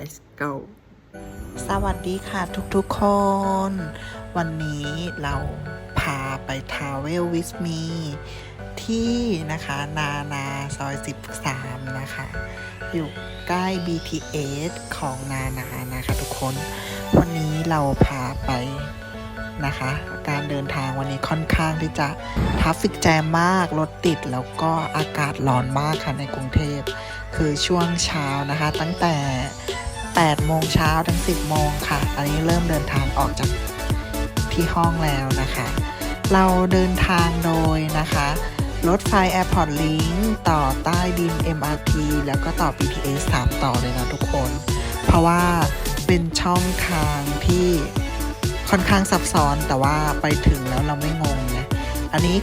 let's go สวัสดีค่ะทุกๆคน วันนี้เราพาไป Travel with me ที่นะคะนานาซอย 13 นะคะ อยู่ใกล้ BTS ของนานานะคะทุกคน วันนี้เราพาไปนะคะ การเดินทางวันนี้ค่อนข้างที่จะทัฟฟิกแจมมาก รถติดแล้วก็อากาศร้อนมากค่ะในกรุงเทพ คือช่วงเช้านะคะ ตั้งแต่ 8 โมงเช้าถึง 10 โมงค่ะอันนี้เริ่มเดินทางออกจากที่ห้องแล้วนะคะ เราเดินทางโดยนะคะ รถไฟ Airport Link ต่อใต้ดิน MRT แล้วก็ต่อ BTS 3 ต่อเลยนะทุกคน เพราะว่าเป็นช่องทางที่ค่อนข้างซับซ้อนแต่ว่าไปถึงแล้วเราไม่งงนะ อันนี้